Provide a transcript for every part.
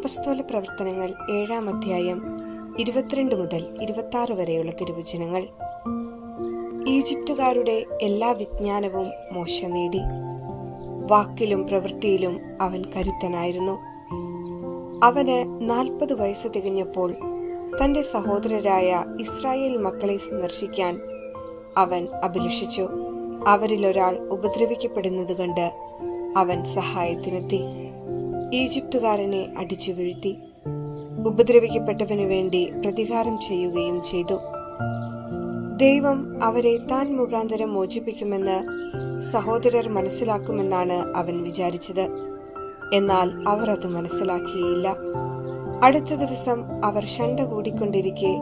അപ്പസ്തോല പ്രവർത്തനങ്ങൾ ഏഴാം അധ്യായം ഇരുപത്തിരണ്ട് മുതൽ ഇരുപത്തി വരെയുള്ള തിരുവചനങ്ങൾ. ഈജിപ്തുകാരുടെ എല്ലാ വിജ്ഞാനവും മോശ നേടി. വാക്കിലും പ്രവൃത്തിയിലും അവൻ കരുത്തനായിരുന്നു. അവന് നാൽപ്പത് വയസ്സ് തികഞ്ഞപ്പോൾ തന്റെ സഹോദരരായ ഇസ്രായേൽ മക്കളെ സന്ദർശിക്കാൻ അവൻ അഭിലഷിച്ചു. അവരിൽ ഒരാൾ ഉപദ്രവിക്കപ്പെടുന്നത് കണ്ട് അവൻ സഹായത്തിനെത്തി. ഈജിപ്തുകാരനെ അടിച്ചു വീഴ്ത്തി. ഉപദ്രവിക്കപ്പെട്ടവനു വേണ്ടി പ്രതികാരം ചെയ്യുകയും ചെയ്തു. ദൈവം അവരെ താൻ മുഖാന്തരം മോചിപ്പിക്കുമെന്ന് സഹോദരർ മനസ്സിലാക്കുമെന്നാണ് അവൻ വിചാരിച്ചത്. എന്നാൽ അവർ അത് മനസ്സിലാക്കിയില്ല. അടുത്ത ദിവസം അവർ ശണ്ട കൂടിക്കൊണ്ടിരിക്കെ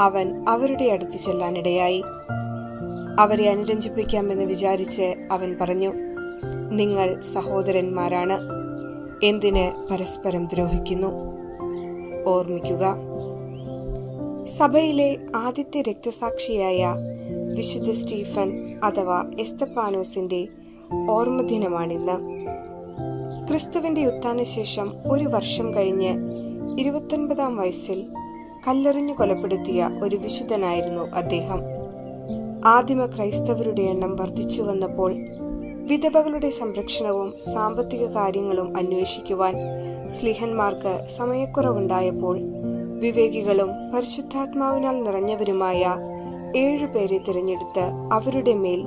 അവൻ അവരുടെ അടുത്ത് ചെല്ലാനിടയായി. അവരെ അനുരഞ്ജിപ്പിക്കാമെന്ന് വിചാരിച്ച് അവൻ പറഞ്ഞു നിങ്ങൾ സഹോദരന്മാരാണ്. എന്തിന് പരസ്പരം ദ്രോഹിക്കുന്നു? ഓർമ്മിക്കുക. സഭയിലെ ആദ്യത്തെ രക്തസാക്ഷിയായ വിശുദ്ധ സ്റ്റീഫൻ അഥവാ എസ്തപ്പാനോസിന്റെ ഓർമ്മദിനമാണിന്ന്. ക്രിസ്തുവിന്റെ ഉത്ഥാനശേഷം ഒരു വർഷം കഴിഞ്ഞ് ഇരുപത്തൊൻപതാം വയസ്സിൽ കല്ലെറിഞ്ഞു കൊലപ്പെടുത്തിയ ഒരു വിശുദ്ധനായിരുന്നു അദ്ദേഹം. ആദിമ ക്രൈസ്തവരുടെ എണ്ണം വർദ്ധിച്ചു വന്നപ്പോൾ വിധവകളുടെ സംരക്ഷണവും സാമ്പത്തിക കാര്യങ്ങളും അന്വേഷിക്കുവാൻ സ്ലിഹന്മാർക്ക് സമയക്കുറവുണ്ടായപ്പോൾ വിവേകികളും പരിശുദ്ധാത്മാവിനാൽ നിറഞ്ഞവരുമായ ഏഴുപേരെ തിരഞ്ഞെടുത്ത് അവരുടെ മേൽ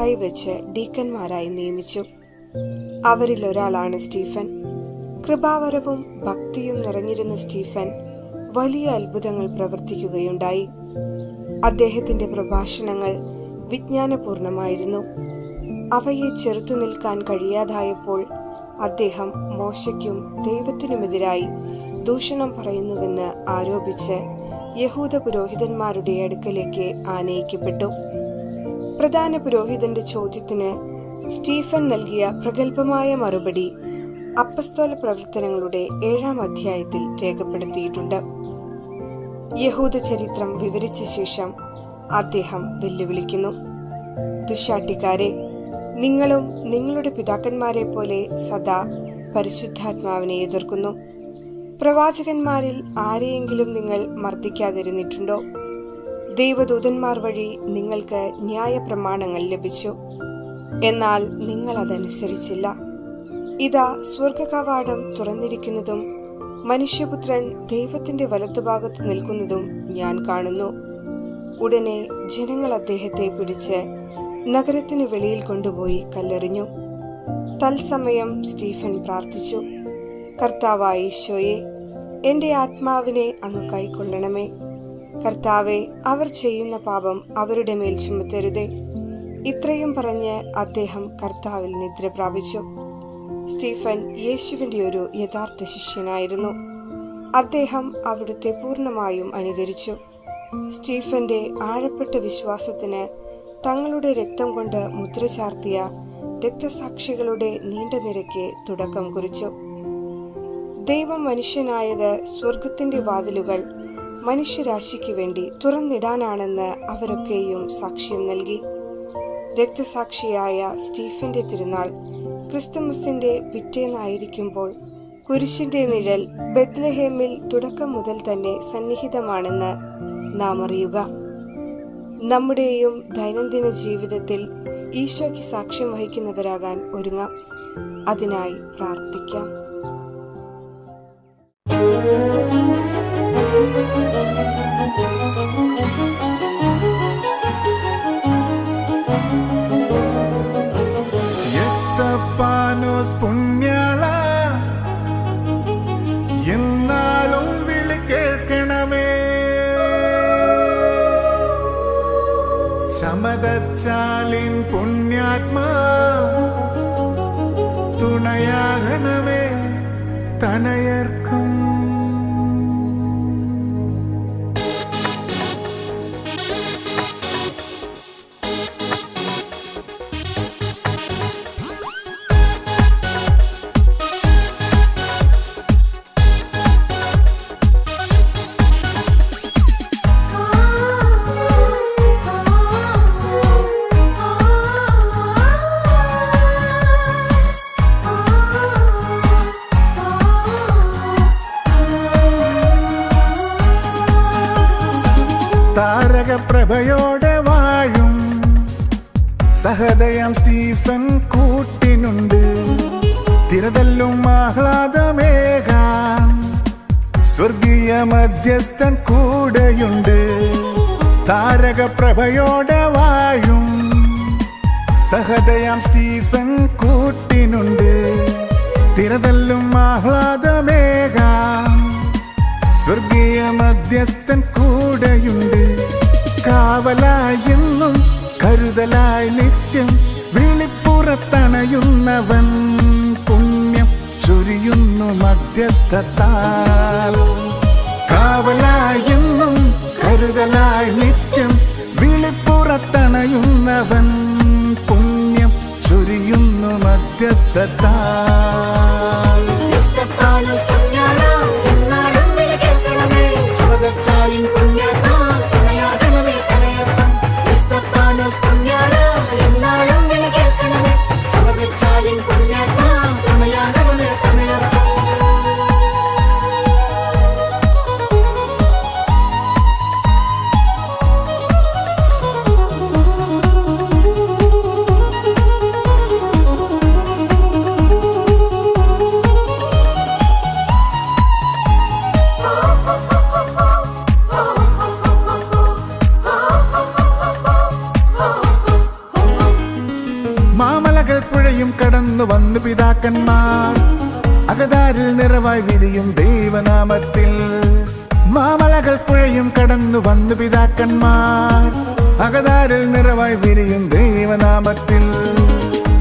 കൈവച്ച് ഡീക്കന്മാരായി നിയമിച്ചു. അവരിൽ ഒരാളാണ് സ്റ്റീഫൻ. കൃപാവരവും ഭക്തിയും നിറഞ്ഞിരുന്ന സ്റ്റീഫൻ വലിയ അത്ഭുതങ്ങൾ പ്രവർത്തിക്കുകയുണ്ടായി. അദ്ദേഹത്തിന്റെ പ്രഭാഷണങ്ങൾ വിജ്ഞാനപൂർണമായിരുന്നു. അവയെ ചെറുത്തു നിൽക്കാൻ കഴിയാതായപ്പോൾ അദ്ദേഹം മോശയ്ക്കും ദൈവത്തിനുമെതിരായി ദൂഷണം പറയുന്നുവെന്ന് ആരോപിച്ച് യഹൂദ പുരോഹിതന്മാരുടെ അടുക്കലേക്ക് ആനയിക്കപ്പെട്ടു. പ്രധാന പുരോഹിതന്റെ ചോദ്യത്തിന് സ്റ്റീഫൻ നൽകിയ പ്രഗത്ഭമായ മറുപടി അപ്പസ്തോല പ്രവർത്തനങ്ങളുടെ ഏഴാം അധ്യായത്തിൽ രേഖപ്പെടുത്തിയിട്ടുണ്ട്. യഹൂദ ചരിത്രം വിവരിച്ച ശേഷം അദ്ദേഹം വെല്ലുവിളിക്കുന്നു. ദുശാട്ടിക്കാരെ നിങ്ങളും നിങ്ങളുടെ പിതാക്കന്മാരെ പോലെ സദാ പരിശുദ്ധാത്മാവിനെ എതിർക്കുന്നു. പ്രവാചകന്മാരിൽ ആരെയെങ്കിലും നിങ്ങൾ മർദ്ദിക്കാതിരുന്നിട്ടുണ്ടോ? ദൈവദൂതന്മാർ വഴി നിങ്ങൾക്ക് ന്യായ പ്രമാണങ്ങൾ ലഭിച്ചു. എന്നാൽ നിങ്ങൾ അതനുസരിച്ചില്ല. ഇതാ സ്വർഗകവാടം തുറന്നിരിക്കുന്നതും മനുഷ്യപുത്രൻ ദൈവത്തിന്റെ വലത്തുഭാഗത്ത് നിൽക്കുന്നതും ഞാൻ കാണുന്നു. ഉടനെ ജനങ്ങൾ അദ്ദേഹത്തെ പിടിച്ച് നഗരത്തിന് വെളിയിൽ കൊണ്ടുപോയി കല്ലെറിഞ്ഞു. തത്സമയം സ്റ്റീഫൻ പ്രാർത്ഥിച്ചു കർത്താവായ ഈശോയെ എന്റെ ആത്മാവിനെ അങ്ങ് കൈക്കൊള്ളണമേ. കർത്താവെ അവർ ചെയ്യുന്ന പാപം അവരുടെ മേൽ ചുമത്തരുതേ. ഇത്രയും പറഞ്ഞ് അദ്ദേഹം കർത്താവിൽ നിദ്ര പ്രാപിച്ചു. സ്റ്റീഫൻ യേശുവിന്റെ ഒരു യഥാർത്ഥ ശിഷ്യനായിരുന്നു. അദ്ദേഹം അവിടുത്തെ പൂർണമായും അനുകരിച്ചു. സ്റ്റീഫന്റെ ആഴപ്പെട്ട വിശ്വാസത്തിന് തങ്ങളുടെ രക്തം കൊണ്ട് മുദ്ര ചാർത്തിയ രക്തസാക്ഷികളുടെ നീണ്ട നിരക്ക് തുടക്കം കുറിച്ചു. ദൈവം മനുഷ്യനായത് സ്വർഗത്തിന്റെ വാതിലുകൾ മനുഷ്യരാശിക്ക് വേണ്ടി തുറന്നിടാനാണെന്ന് അവരൊക്കെയും സാക്ഷ്യം നൽകി. രക്തസാക്ഷിയായ സ്റ്റീഫന്റെ തിരുനാൾ ക്രിസ്തുമസിന്റെ പിറ്റേന്നായിരിക്കുമ്പോൾ കുരിശിന്റെ നിഴൽ ബത്ലഹേമിൽ തുടക്കം മുതൽ തന്നെ സന്നിഹിതമാണെന്ന് നാം അറിയുക. നമ്മുടെയും ദൈനംദിന ജീവിതത്തിൽ ഈശോയ്ക്ക് സാക്ഷ്യം വഹിക്കുന്നവരാകാൻ ഒരുങ്ങാം. അതിനായി പ്രാർത്ഥിക്കാം. സമതച്ചാലിൻ പുണ്യാത്മാ തുണയാകണമേ തനയർക്കും സഹദയം സ്റ്റീഫൻ കൂട്ടിനുണ്ട്. തിരതല്ലും ആഹ്ലാദമേകാം സ്വർഗീയ മധ്യസ്ഥൻ കൂടെയുണ്ട്. താരകപ്രഭയോടെ വായും സഹദയം സ്റ്റീഫൻ കൂട്ടിനുണ്ട്. തിരതല്ലും ആഹ്ലാദമേകാം സ്വർഗീയ മധ്യസ്ഥൻ കൂടെയുണ്ട്. കാവലായെന്നും കരുതലായി മധ്യസ്ഥത്താൽ കരുതലായി നിത്യം വിളിപ്പുറത്തണയുന്നവൻ പുണ്യം ചൊരിയുന്നു മധ്യസ്ഥത്താൽ. മാമലകൾ കടന്നു വന്നു പിതാക്കന്മാർ. അകതാരിൽ നിറവായി വിരിയും ദൈവനാമത്തിൽ. മാമലകൾ പുഴയും കടന്നു വന്നു പിതാക്കന്മാർ. അകതാരിൽ നിറവായി വിരിയും ദൈവനാമത്തിൽ.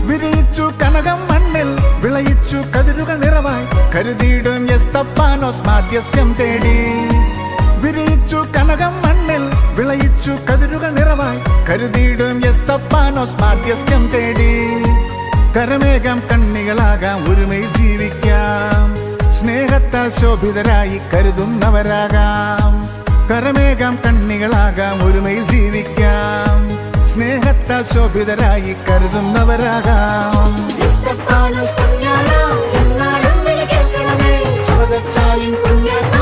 വിരിയിച്ചു കനകം മണ്ണിൽ വിളയിച്ചു കതിരുകൾ നിറവായി. കരുതിയിടും എസ്തപ്പാനോസ് മാധ്യസ്ഥ്യം തേടി. വിരിയിച്ചു കനകം മണ്ണിൽ വിളയിച്ചു കതിരുകൾ നിറവായി. കരുതിയിടും എസ്തപ്പാനോസ് മാധ്യസ്ഥ്യം തേടി. കരമേകം കണ്ണികളാകാം ഒരുമയിൽ ജീവിക്കാം. സ്നേഹത്താൽ ശോഭിതരായി കരുതുന്നവരാകാം. കരമേകം കണ്ണികളാകാം ഒരുമയിൽ ജീവിക്കാം. സ്നേഹത്താൽ ശോഭിതരായി കരുതുന്നവരാകാം. വിളി കേൾക്കണമേ. ചുവകച്ചാലിൻ പുണ്യാത്മാ,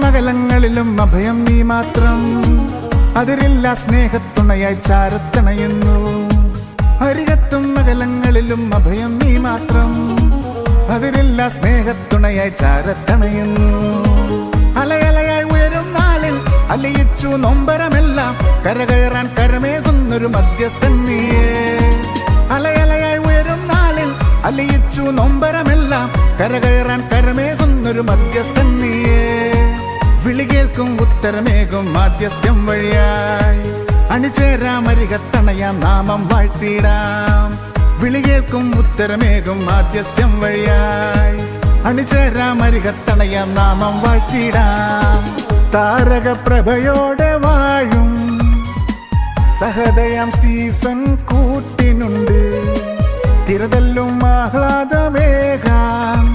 അകലങ്ങളിലും അഭയം നീ മാത്രം. അതിരില്ല സ്നേഹത്തുണയായി ചാരത്തണയുന്നു. അരികത്തും അകലങ്ങളിലും അഭയം നീ മാത്രം. അതിരില്ല സ്നേഹത്തുണയായി ചാരത്തണയുന്നു. അലയലയായി ഉയരും നാളിൽ അലയിച്ചു നൊമ്പരമെല്ലാം. കരകയറാൻ കരമേകുന്നൊരു മധ്യസ്ഥൻ നീയേ. അലയലയായി ഉയരും നാളിൽ അലിയിച്ചു നൊമ്പരമെല്ലാം. കരകയറാൻ കരമേകുന്നൊരു മധ്യസ്ഥൻ ഉത്തരമേകും മാധ്യസ്ഥ്യം വഴിയായി അണിചേരാമരികത്തണയാം നാമം വാഴ്ത്തിയിടാം. വിളികേൾക്കും ഉത്തരമേകും മാധ്യസ്ഥ്യം വഴിയായി അണിചേരാമരികത്തണയാം നാമം വാഴ്ത്തിയിടാം. താരകപ്രഭയോടെ വാഴും. സഹദയം സ്റ്റീഫൻ കൂട്ടിനുണ്ട്. തിരതല്ലും ആഹ്ലാദമേകാം.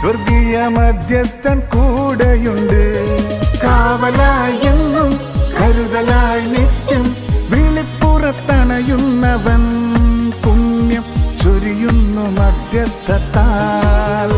സ്വർഗീയ മധ്യസ്ഥൻ കൂടെയുണ്ട്. കാവലായി എന്നും കരുതലായി നിത്യം വിളിപ്പുറത്തണയുന്നവൻ പുണ്യം ചൊരിയുന്നു മധ്യസ്ഥത്താൽ.